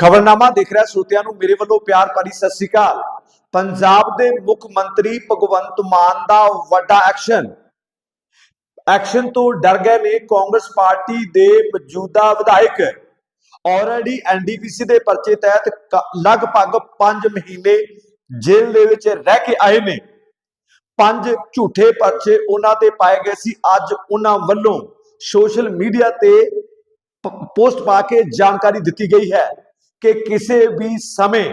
ਖਬਰਨਾਮਾ ਦੇਖ ਰਿਹਾ ਸਰੋਤਿਆਂ ਨੂੰ, ਮੇਰੇ ਵੱਲੋਂ ਪਿਆਰ ਭਰੀ ਸਤਿ ਸ੍ਰੀ ਅਕਾਲ। ਪੰਜਾਬ ਦੇ ਮੁੱਖ ਮੰਤਰੀ ਭਗਵੰਤ ਮਾਨ ਦਾ ਵੱਡਾ ਐਕਸ਼ਨ। ਐਕਸ਼ਨ ਤੋਂ ਡਰ ਗਏ ਨੇ ਕਾਂਗਰਸ ਪਾਰਟੀ ਦੇ ਮੌਜੂਦਾ ਵਿਧਾਇਕ। ਆਲਰੇਡੀ ਐਨਡੀਪੀਸੀ ਦੇ ਪਰਚੇ ਤਹਿਤ ਲਗਭਗ 5 ਮਹੀਨੇ ਜੇਲ੍ਹ ਦੇ ਵਿੱਚ ਰਹਿ ਕੇ ਆਏ ਨੇ। ਪੰਜ ਝੂਠੇ ਪਰਚੇ ਉਹਨਾਂ ਤੇ ਪਾਏ ਗਏ ਸੀ। ਅੱਜ ਉਹਨਾਂ ਵੱਲੋਂ ਸੋਸ਼ਲ ਮੀਡੀਆ ਤੇ ਪੋਸਟ ਪਾ ਕੇ ਜਾਣਕਾਰੀ ਦਿੱਤੀ ਗਈ ਹੈ। ਕਿ ਕਿਸੇ ਵੀ ਸਮੇਂ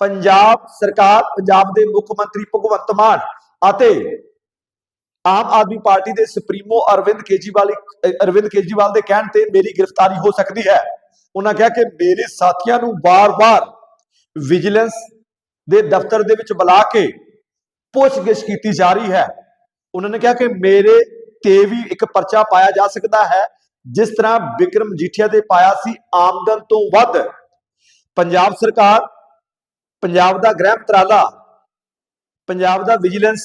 ਪੰਜਾਬ ਸਰਕਾਰ, ਪੰਜਾਬ ਦੇ ਮੁੱਖ ਮੰਤਰੀ ਭਗਵੰਤ ਮਾਨ ਅਤੇ ਆਮ ਆਦਮੀ ਪਾਰਟੀ ਦੇ ਸੁਪਰੀਮੋ ਅਰਵਿੰਦ ਕੇਜੀਵਾਲ ਅਰਵਿੰਦ ਕੇਜੀਵਾਲ ਦੇ ਕਹਿਣ ਤੇ ਮੇਰੀ ਗ੍ਰਿਫਤਾਰੀ ਹੋ ਸਕਦੀ ਹੈ। ਉਹਨਾਂ ਕਿਹਾ ਕਿ ਮੇਰੇ ਸਾਥੀਆਂ ਨੂੰ ਵਾਰ-ਵਾਰ ਵਿਜੀਲੈਂਸ ਦੇ ਦਫ਼ਤਰ ਦੇ ਵਿੱਚ ਬੁਲਾ ਕੇ ਪੁੱਛਗਿੱਛ ਕੀਤੀ ਜਾ ਰਹੀ ਹੈ। ਉਹਨਾਂ ਨੇ ਕਿਹਾ ਕਿ ਮੇਰੇ ਤੇ ਵੀ ਇੱਕ ਪਰਚਾ ਪਾਇਆ ਜਾ ਸਕਦਾ ਹੈ, ਜਿਸ ਤਰ੍ਹਾਂ ਵਿਕਰਮ ਜੀਠੀਆ ਤੇ ਪਾਇਆ ਸੀ ਆਮਦਨ ਤੋਂ ਵੱਧ। ਪੰਜਾਬ ਸਰਕਾਰ, ਪੰਜਾਬ ਦਾ ਗ੍ਰਹਿ ਮੰਤਰਾਲਾ, ਪੰਜਾਬ ਦਾ ਵਿਜੀਲੈਂਸ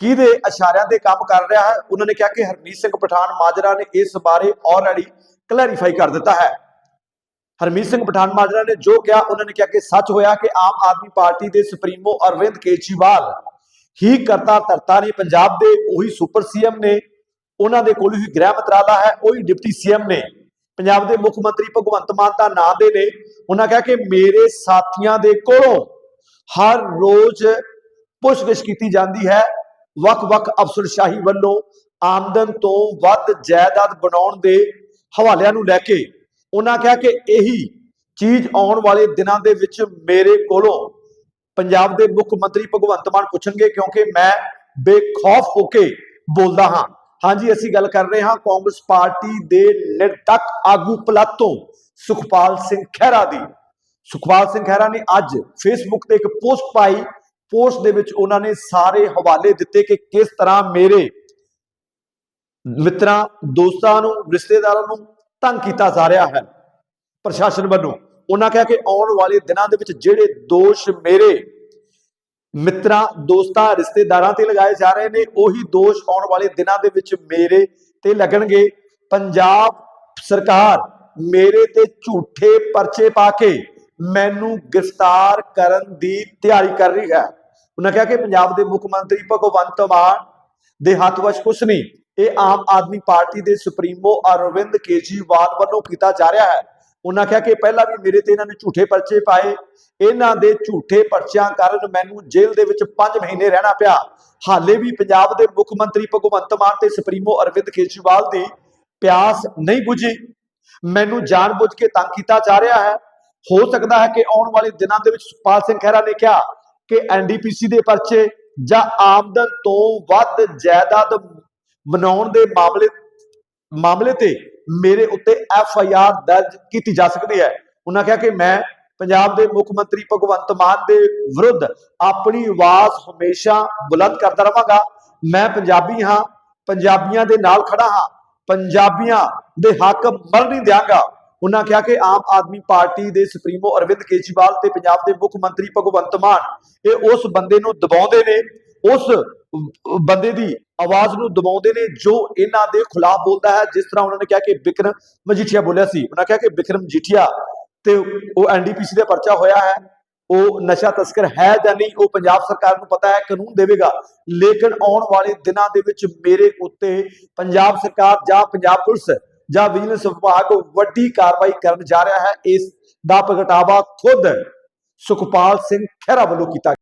ਕਿਹਦੇ ਇਸ਼ਾਰਿਆਂ ਤੇ ਕੰਮ ਕਰ ਰਿਹਾ ਹੈ? ਉਹਨਾਂ ਨੇ ਕਿਹਾ ਕਿ ਹਰਮੀਤ ਸਿੰਘ ਪਠਾਨ ਮਾਜਰਾ ਨੇ ਇਸ ਬਾਰੇ ਆਲਰੇਡੀ ਕਲੈਰੀਫਾਈ ਕਰ ਦਿੱਤਾ ਹੈ। ਹਰਮੀਤ ਸਿੰਘ ਪਠਾਨ ਮਾਜਰਾ ਨੇ ਜੋ ਕਿਹਾ, ਉਹਨਾਂ ਨੇ ਕਿਹਾ ਕਿ ਸੱਚ ਹੋਇਆ ਕਿ ਆਮ ਆਦਮੀ ਪਾਰਟੀ ਦੇ ਸੁਪਰੀਮੋ ਅਰਵਿੰਦ ਕੇਜਰੀਵਾਲ ਹੀ ਕਰਤਾ ਧਰਤਾ ਨੇ ਪੰਜਾਬ ਦੇ ਉਹੀ ਸੁਪਰ ਸੀਐਮ ਨੇ, ਉਹਨਾਂ ਦੇ ਕੋਲ ਹੀ ਗ੍ਰਹਿ ਮੰਤਰਾਲਾ ਹੈ, ਉਹੀ ਡਿਪਟੀ ਸੀਐਮ ਨੇ। ਪੰਜਾਬ ਦੇ ਮੁੱਖ ਮੰਤਰੀ ਭਗਵੰਤ ਮਾਨ ਦਾ ਨਾਂ ਦੇ ਨੇ। ਉਹਨਾਂ ਕਿਹਾ ਕਿ ਮੇਰੇ ਸਾਥੀਆਂ ਦੇ ਕੋਲੋਂ ਹਰ ਰੋਜ਼ ਪੁੱਛਗਿੱਛ ਕੀਤੀ ਜਾਂਦੀ ਹੈ। ਵੱਖ-ਵੱਖ ਅਫਸਰਸ਼ਾਹੀ ਵੱਲੋਂ ਆਮਦਨ ਤੋਂ ਵੱਧ ਜਾਇਦਾਦ ਬਣਾਉਣ ਦੇ ਹਵਾਲਿਆਂ ਨੂੰ ਲੈ ਕੇ ਉਹਨਾਂ ਕਿਹਾ ਕਿ ਇਹੀ ਚੀਜ਼ ਆਉਣ ਵਾਲੇ ਦਿਨਾਂ ਦੇ ਵਿੱਚ ਮੇਰੇ ਕੋਲੋਂ ਪੰਜਾਬ ਦੇ ਮੁੱਖ ਮੰਤਰੀ ਭਗਵੰਤ ਮਾਨ ਪੁੱਛਣਗੇ ਕਿਉਂਕਿ ਮੈਂ ਬੇਖੌਫ ਹੋ ਕੇ ਬੋਲਦਾ ਹਾਂ। ਹਾਂਜੀ, ਅਸੀਂ ਗੱਲ ਕਰ ਰਹੇ ਹਾਂ ਕਾਂਗਰਸ ਪਾਰਟੀ ਦੇ ਨਿਰਟਕ ਆਗੂ ਪਲਾਤੋਂ ਸੁਖਪਾਲ ਸਿੰਘ ਖਹਿਰਾ ਦੀ। ਸੁਖਪਾਲ ਸਿੰਘ ਖਹਿਰਾ ਨੇ ਅੱਜ ਫੇਸਬੁੱਕ ਤੇ ਇੱਕ ਪੋਸਟ ਪਾਈ। ਪੋਸਟ ਦੇ ਵਿੱਚ ਉਹਨਾਂ ਨੇ ਸਾਰੇ ਹਵਾਲੇ ਦਿੱਤੇ ਕਿ ਕਿਸ ਤਰ੍ਹਾਂ ਮੇਰੇ ਮਿੱਤਰਾਂ, ਦੋਸਤਾਂ ਨੂੰ, ਰਿਸ਼ਤੇਦਾਰਾਂ ਨੂੰ ਤੰਗ ਕੀਤਾ ਜਾ ਰਿਹਾ ਹੈ। ਪ੍ਰਸ਼ਾਸਨ ਵੱਲੋਂ ਉਹਨਾਂ ਕਿਹਾ ਕਿ ਆਉਣ ਵਾਲੇ ਦਿਨਾਂ ਦੇ ਵਿੱਚ ਜਿਹੜੇ ਦੋਸ਼ ਮੇਰੇ ਮਿੱਤਰਾਂ, ਦੋਸਤਾਂ, ਰਿਸ਼ਤੇਦਾਰਾਂ ਤੇ ਲਗਾਏ ਜਾ ਰਹੇ ਨੇ। ਉਹੀ ਦੋਸ਼ ਆਉਣ ਵਾਲੇ ਦਿਨਾਂ ਦੇ ਵਿੱਚ ਮੇਰੇ ਤੇ ਲੱਗਣਗੇ। ਪੰਜਾਬ ਸਰਕਾਰ ਮੇਰੇ ਤੇ ਝੂਠੇ ਪਰਚੇ ਪਾ ਕੇ ਮੈਨੂੰ ਗ੍ਰਿਫਤਾਰ ਕਰਨ ਦੀ ਤਿਆਰੀ ਕਰ ਰਹੀ ਹੈ। ਉਹਨਾਂ ਕਿਹਾ ਕਿ ਪੰਜਾਬ ਦੇ ਮੁੱਖ ਮੰਤਰੀ ਭਗਵੰਤ ਮਾਨ ਦੇ ਹੱਥ ਵਿੱਚ ਕੁਝ ਨਹੀਂ। ਇਹ ਆਮ ਆਦਮੀ ਪਾਰਟੀ ਦੇ ਸੁਪਰੀਮੋ ਅਰਵਿੰਦ ਕੇਜੀਵਾਲ ਵੱਲੋਂ ਕੀਤਾ ਜਾ ਰਿਹਾ ਹੈ। ਉਹਨਾਂ ਕਿਹਾ ਕਿ ਪਹਿਲਾਂ ਵੀ ਮੇਰੇ ਤੇ ਇਹਨਾਂ ਨੇ ਝੂਠੇ ਪਰਚੇ ਪਾਏ। ਇਹਨਾਂ ਦੇ ਝੂਠੇ ਪਰਚਿਆਂ ਕਾਰਨ ਮੈਨੂੰ ਜੇਲ੍ਹ ਦੇ ਵਿੱਚ 5 ਮਹੀਨੇ ਰਹਿਣਾ ਪਿਆ। ਹਾਲੇ ਵੀ ਪੰਜਾਬ ਦੇ ਮੁੱਖ ਮੰਤਰੀ ਭਗਵੰਤ ਮਾਨ ਤੇ ਸੁਪਰੀਮੋ ਅਰਵਿੰਦ ਕੇਜਰੀਵਾਲ ਦੀ ਪਿਆਸ ਨਹੀਂ ਬੁਝੀ। ਮੈਨੂੰ ਜਾਣਬੁੱਝ ਕੇ ਤੰਗ ਕੀਤਾ ਜਾ ਰਿਹਾ ਹੈ। ਹੋ ਸਕਦਾ ਹੈ ਕਿ ਆਉਣ ਵਾਲੇ ਦਿਨਾਂ ਦੇ ਵਿੱਚ ਸੁਖਪਾਲ ਸਿੰਘ ਖਹਿਰਾ ਨੇ ਕਿਹਾ ਕਿ ਐਨਡੀਪੀਸੀ ਦੇ ਪਰਚੇ ਜਾਂ ਆਮਦਨ ਤੋਂ ਵੱਧ ਜਾਇਦਾਦ ਬਣਾਉਣ ਦੇ ਮਾਮਲੇ ਮਾਮਲੇ ਤੇ ਮੇਰੇ ਉੱਤੇ ਐਫ ਆਈ ਆਰ ਦਰਜ ਕੀਤੀ ਜਾ ਸਕਦੀ ਹੈ। ਉਹਨਾਂ ਕਿਹਾ ਕਿ ਮੈਂ ਪੰਜਾਬ ਦੇ ਮੁੱਖ ਮੰਤਰੀ ਭਗਵੰਤ ਮਾਨ ਦੇ ਵਿਰੁੱਧ ਆਪਣੀ ਆਵਾਜ਼ ਹਮੇਸ਼ਾ ਬੁਲੰਦ ਕਰਦਾ ਰਵਾਂਗਾ ਮੈਂ ਪੰਜਾਬੀ ਹਾਂ, ਪੰਜਾਬੀਆਂ ਦੇ ਨਾਲ ਖੜਾ ਹਾਂ, ਪੰਜਾਬੀਆਂ ਦੇ ਹੱਕ ਮਰ ਨਹੀਂ ਦਿਆਂਗਾ। ਉਹਨਾਂ ਕਿਹਾ ਕਿ ਆਮ ਆਦਮੀ ਪਾਰਟੀ ਦੇ ਸੁਪਰੀਮੋ ਅਰਵਿੰਦ ਕੇਜਰੀਵਾਲ ਤੇ ਪੰਜਾਬ ਦੇ ਮੁੱਖ ਮੰਤਰੀ ਭਗਵੰਤ ਮਾਨ, ਇਹ ਉਸ ਬੰਦੇ ਨੂੰ ਦਬਾਉਂਦੇ ਨੇ, ਉਸ ਬੰਦੇ ਦੀ ਆਵਾਜ਼ ਨੂੰ ਦਬਾਉਂਦੇ ਨੇ, ਜੋ ਇਹਨਾਂ ਦੇ ਖਿਲਾਫ ਬੋਲਦਾ ਹੈ, ਜਿਸ ਤਰ੍ਹਾਂ ਉਹਨਾਂ ਨੇ ਕਿਹਾ ਕਿ ਵਿਕਰਮ ਮਜੀਠੀਆ ਬੋਲਿਆ ਸੀ। ਉਹਨਾਂ ਕਿਹਾ ਕਿ ਵਿਕਰਮ ਮਜੀਠੀਆ ਤੇ ਉਹ ਐਨਡੀਪੀਸੀ ਦਾ ਪਰਚਾ ਹੋਇਆ ਹੈ। ਉਹ ਨਸ਼ਾ ਤਸਕਰ ਹੈ ਜਾਂ ਨਹੀਂ, ਉਹ ਪੰਜਾਬ ਸਰਕਾਰ ਨੂੰ ਪਤਾ ਹੈ, ਕਾਨੂੰਨ ਦੇਵੇਗਾ। ਲੇਕਿਨ ਆਉਣ ਵਾਲੇ ਦਿਨਾਂ ਦੇ ਵਿੱਚ ਮੇਰੇ ਉੱਤੇ ਪੰਜਾਬ ਸਰਕਾਰ ਜਾਂ ਪੰਜਾਬ ਪੁਲਿਸ ਜਾਂ ਵਿਜੀਲੈਂਸ ਵਿਭਾਗ ਵੱਡੀ ਕਾਰਵਾਈ ਕਰਨ ਜਾ ਰਿਹਾ ਹੈ। ਇਸ ਦਾ ਪ੍ਰਗਟਾਵਾ ਖੁਦ ਸੁਖਪਾਲ ਸਿੰਘ ਖਹਿਰਾ ਵੱਲੋਂ ਕੀਤਾ